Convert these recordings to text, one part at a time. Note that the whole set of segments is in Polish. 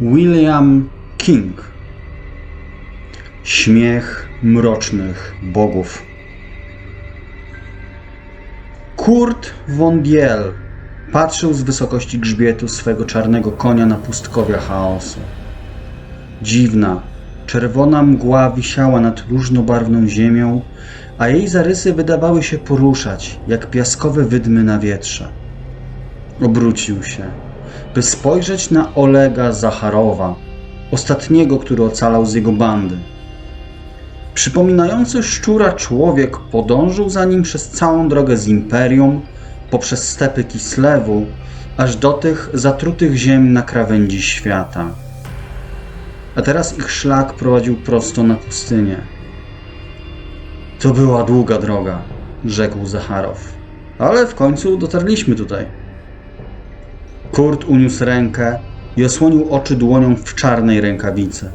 William King. Śmiech mrocznych bogów. Kurt von Biel patrzył z wysokości grzbietu swego czarnego konia na pustkowia chaosu. Dziwna, czerwona mgła wisiała nad różnobarwną ziemią, a jej zarysy wydawały się poruszać, jak piaskowe wydmy na wietrze. Obrócił się, by spojrzeć na Olega Zacharowa, ostatniego, który ocalał z jego bandy. Przypominający szczura człowiek podążył za nim przez całą drogę z Imperium, poprzez stepy Kislewu, aż do tych zatrutych ziem na krawędzi świata. A teraz ich szlak prowadził prosto na pustynię. To była długa droga, rzekł Zacharow. Ale w końcu dotarliśmy tutaj. Kurt uniósł rękę i osłonił oczy dłonią w czarnej rękawicy.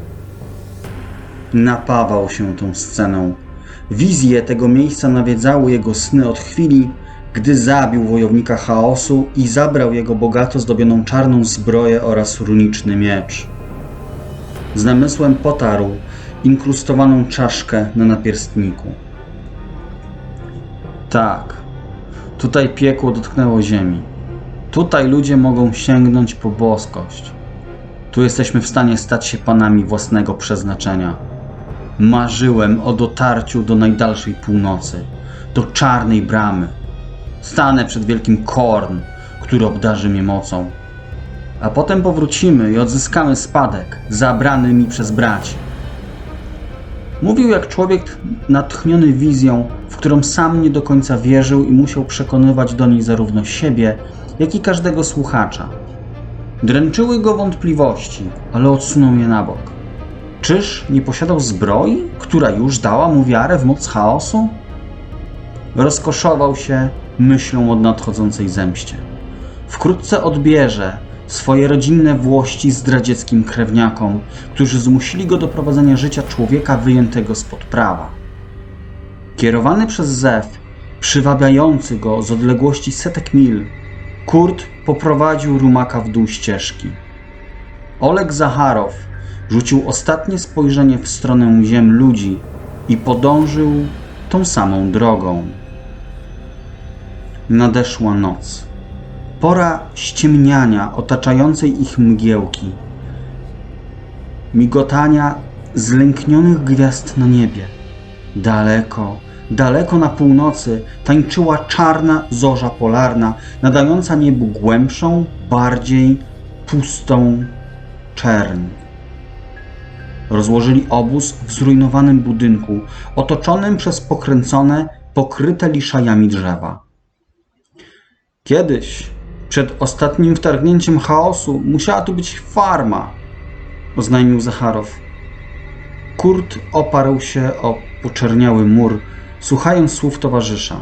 Napawał się tą sceną. Wizje tego miejsca nawiedzały jego sny od chwili, gdy zabił wojownika chaosu i zabrał jego bogato zdobioną czarną zbroję oraz runiczny miecz. Z namysłem potarł inkrustowaną czaszkę na napierstniku. Tak, tutaj piekło dotknęło ziemi. Tutaj ludzie mogą sięgnąć po boskość. Tu jesteśmy w stanie stać się panami własnego przeznaczenia. Marzyłem o dotarciu do najdalszej północy, do czarnej bramy. Stanę przed wielkim Korn, który obdarzy mnie mocą. A potem powrócimy i odzyskamy spadek, zabrany mi przez braci. Mówił jak człowiek natchniony wizją, w którą sam nie do końca wierzył i musiał przekonywać do niej zarówno siebie, jak i każdego słuchacza. Dręczyły go wątpliwości, ale odsunął je na bok. Czyż nie posiadał zbroi, która już dała mu wiarę w moc chaosu? Rozkoszował się myślą o nadchodzącej zemście. Wkrótce odbierze swoje rodzinne włości zdradzieckim krewniakom, którzy zmusili go do prowadzenia życia człowieka wyjętego spod prawa. Kierowany przez Zew, przywabiający go z odległości setek mil, Kurt poprowadził rumaka w dół ścieżki. Oleg Zacharow rzucił ostatnie spojrzenie w stronę ziem ludzi i podążył tą samą drogą. Nadeszła noc. Pora ściemniania otaczającej ich mgiełki, migotania zlęknionych gwiazd na niebie. Daleko, daleko na północy tańczyła czarna zorza polarna, nadająca niebu głębszą, bardziej pustą czerń. Rozłożyli obóz w zrujnowanym budynku, otoczonym przez pokręcone, pokryte liszajami drzewa. Kiedyś, przed ostatnim wtargnięciem chaosu, musiała tu być farma, oznajmił Zacharow. Kurt oparł się o poczerniały mur, słuchając słów towarzysza.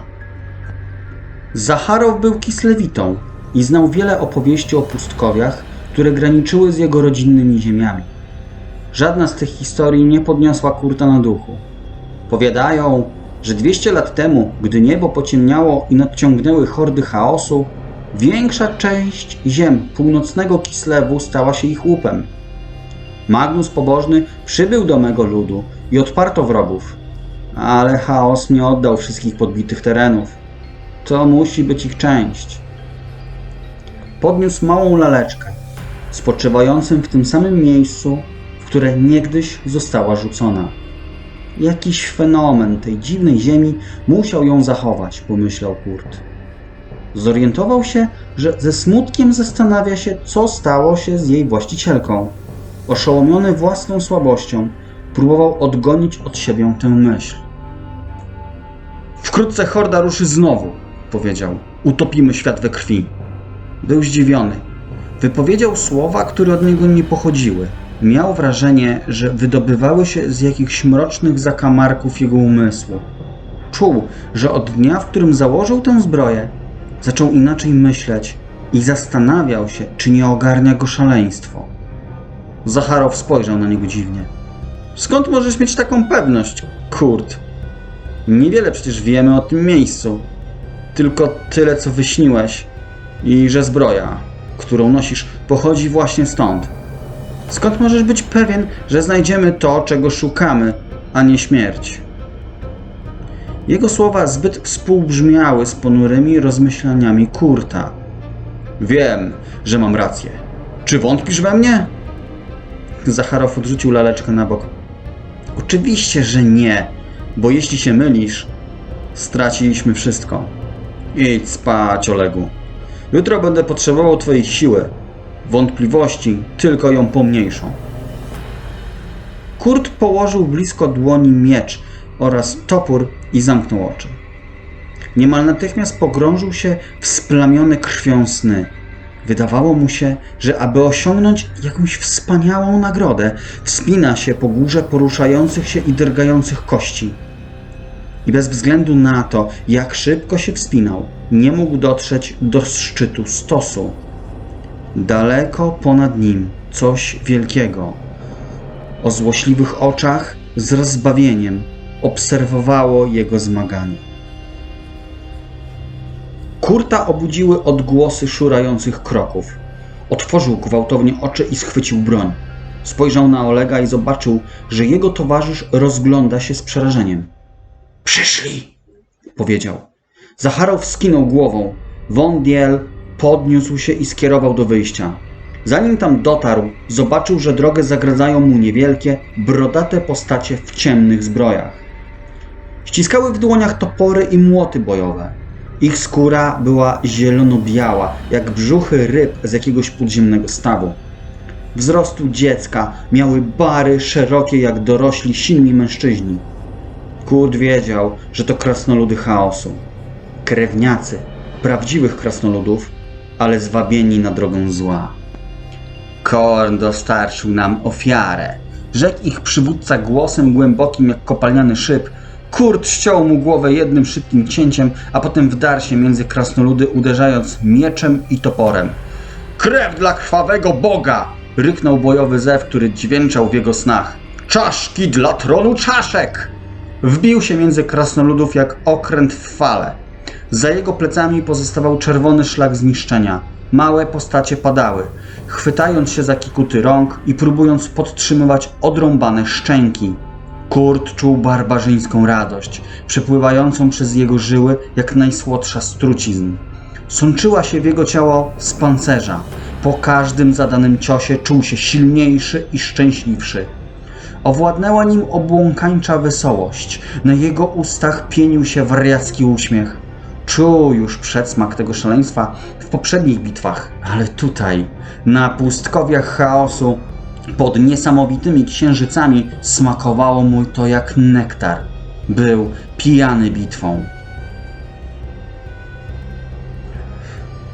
Zacharow był kislewitą i znał wiele opowieści o pustkowiach, które graniczyły z jego rodzinnymi ziemiami. Żadna z tych historii nie podniosła Kurta na duchu. Powiadają, że 200 lat temu, gdy niebo pociemniało i nadciągnęły hordy chaosu, większa część ziem północnego Kislewu stała się ich łupem. Magnus pobożny przybył do mego ludu i odparto wrogów, ale chaos nie oddał wszystkich podbitych terenów. To musi być ich część. Podniósł małą laleczkę, spoczywającym w tym samym miejscu, w które niegdyś została rzucona. Jakiś fenomen tej dziwnej ziemi musiał ją zachować, pomyślał Kurt. Zorientował się, że ze smutkiem zastanawia się, co stało się z jej właścicielką. Oszołomiony własną słabością, próbował odgonić od siebie tę myśl. Wkrótce horda ruszy znowu, powiedział. Utopimy świat we krwi. Był zdziwiony. Wypowiedział słowa, które od niego nie pochodziły. Miał wrażenie, że wydobywały się z jakichś mrocznych zakamarków jego umysłu. Czuł, że od dnia, w którym założył tę zbroję, zaczął inaczej myśleć i zastanawiał się, czy nie ogarnia go szaleństwo. Zacharow spojrzał na niego dziwnie. Skąd możesz mieć taką pewność, Kurt? Niewiele przecież wiemy o tym miejscu. Tylko tyle, co wyśniłeś i że zbroja, którą nosisz, pochodzi właśnie stąd. Skąd możesz być pewien, że znajdziemy to, czego szukamy, a nie śmierć? Jego słowa zbyt współbrzmiały z ponurymi rozmyślaniami Kurta. Wiem, że mam rację. Czy wątpisz we mnie? Zacharow odrzucił laleczkę na bok. Oczywiście, że nie, bo jeśli się mylisz, straciliśmy wszystko. Idź spać, Olegu. Jutro będę potrzebował twojej siły. Wątpliwości tylko ją pomniejszą. Kurt położył blisko dłoni miecz oraz topór i zamknął oczy. Niemal natychmiast pogrążył się w splamione krwią sny. Wydawało mu się, że aby osiągnąć jakąś wspaniałą nagrodę, wspina się po górze poruszających się i drgających kości. I bez względu na to, jak szybko się wspinał, nie mógł dotrzeć do szczytu stosu. Daleko ponad nim coś wielkiego. O złośliwych oczach z rozbawieniem obserwowało jego zmaganie. Kurta obudziły odgłosy szurających kroków. Otworzył gwałtownie oczy i schwycił broń. Spojrzał na Olega i zobaczył, że jego towarzysz rozgląda się z przerażeniem. Przyszli! powiedział. Zacharow skinął głową. Wądiel podniósł się i skierował do wyjścia. Zanim tam dotarł, zobaczył, że drogę zagradzają mu niewielkie, brodate postacie w ciemnych zbrojach. Ściskały w dłoniach topory i młoty bojowe. Ich skóra była zielono-biała, jak brzuchy ryb z jakiegoś podziemnego stawu. Wzrostu dziecka miały bary szerokie jak dorośli silni mężczyźni. Kurt wiedział, że to krasnoludy chaosu. Krewniacy prawdziwych krasnoludów, ale zwabieni na drogę zła. Korn dostarczył nam ofiarę. Rzekł ich przywódca głosem głębokim jak kopalniany szyb. Kurt ściął mu głowę jednym szybkim cięciem, a potem wdarł się między krasnoludy, uderzając mieczem i toporem. Krew dla krwawego Boga! ryknął bojowy zew, który dźwięczał w jego snach. Czaszki dla tronu czaszek! Wbił się między krasnoludów jak okręt w fale. Za jego plecami pozostawał czerwony szlak zniszczenia. Małe postacie padały, chwytając się za kikuty rąk i próbując podtrzymywać odrąbane szczęki. Kurt czuł barbarzyńską radość, przepływającą przez jego żyły jak najsłodsza z trucizn. Sączyła się w jego ciało z pancerza. Po każdym zadanym ciosie czuł się silniejszy i szczęśliwszy. Owładnęła nim obłąkańcza wesołość. Na jego ustach pienił się wariacki uśmiech. Czuł już przedsmak tego szaleństwa w poprzednich bitwach, ale tutaj, na pustkowiach chaosu, pod niesamowitymi księżycami, smakowało mu to jak nektar. Był pijany bitwą.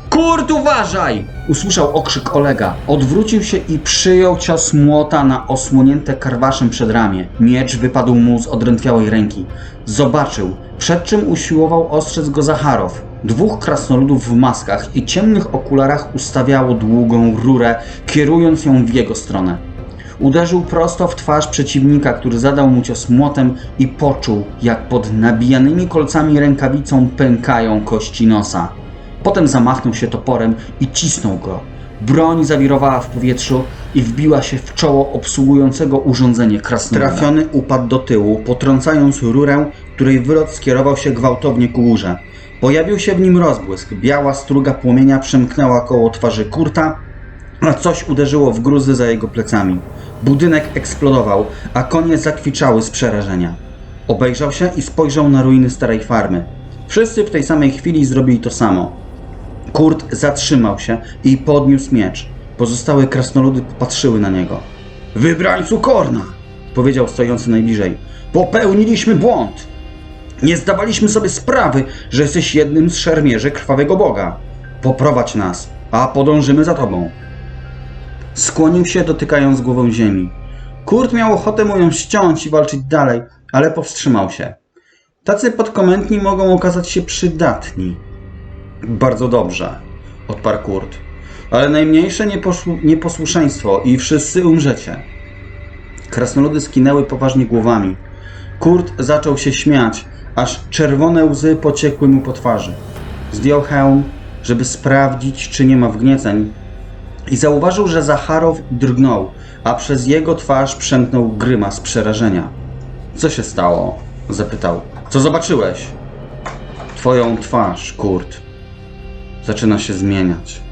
Kurt, uważaj! Usłyszał okrzyk Olega. Odwrócił się i przyjął cios młota na osłonięte karwaszem przedramię. Miecz wypadł mu z odrętwiałej ręki. Zobaczył, przed czym usiłował ostrzec go Zacharow. Dwóch krasnoludów w maskach i ciemnych okularach ustawiało długą rurę, kierując ją w jego stronę. Uderzył prosto w twarz przeciwnika, który zadał mu cios młotem i poczuł, jak pod nabijanymi kolcami rękawicą pękają kości nosa. Potem zamachnął się toporem i cisnął go. Broń zawirowała w powietrzu i wbiła się w czoło obsługującego urządzenie krasnoluda. Trafiony upadł do tyłu, potrącając rurę, której wylot skierował się gwałtownie ku górze. Pojawił się w nim rozbłysk. Biała struga płomienia przemknęła koło twarzy Kurta, coś uderzyło w gruzy za jego plecami. Budynek eksplodował, a konie zakwiczały z przerażenia. Obejrzał się i spojrzał na ruiny starej farmy. Wszyscy w tej samej chwili zrobili to samo. Kurt zatrzymał się i podniósł miecz. Pozostałe krasnoludy popatrzyły na niego. Wybrańcu Korna! powiedział stojący najbliżej. Popełniliśmy błąd! Nie zdawaliśmy sobie sprawy, że jesteś jednym z szermierzy krwawego Boga. Poprowadź nas, a podążymy za tobą. Skłonił się, dotykając głową ziemi. Kurt miał ochotę mu ją ściąć i walczyć dalej, ale powstrzymał się. Tacy podkomendni mogą okazać się przydatni. Bardzo dobrze, odparł Kurt. Ale najmniejsze nieposłu- nieposłuszeństwo i wszyscy umrzecie. Krasnoludy skinęły poważnie głowami. Kurt zaczął się śmiać, aż czerwone łzy pociekły mu po twarzy. Zdjął hełm, żeby sprawdzić, czy nie ma wgnieceń i zauważył, że Zacharow drgnął, a przez jego twarz przemknął grymas przerażenia. Co się stało? zapytał. Co zobaczyłeś? Twoją twarz, Kurt. Zaczyna się zmieniać.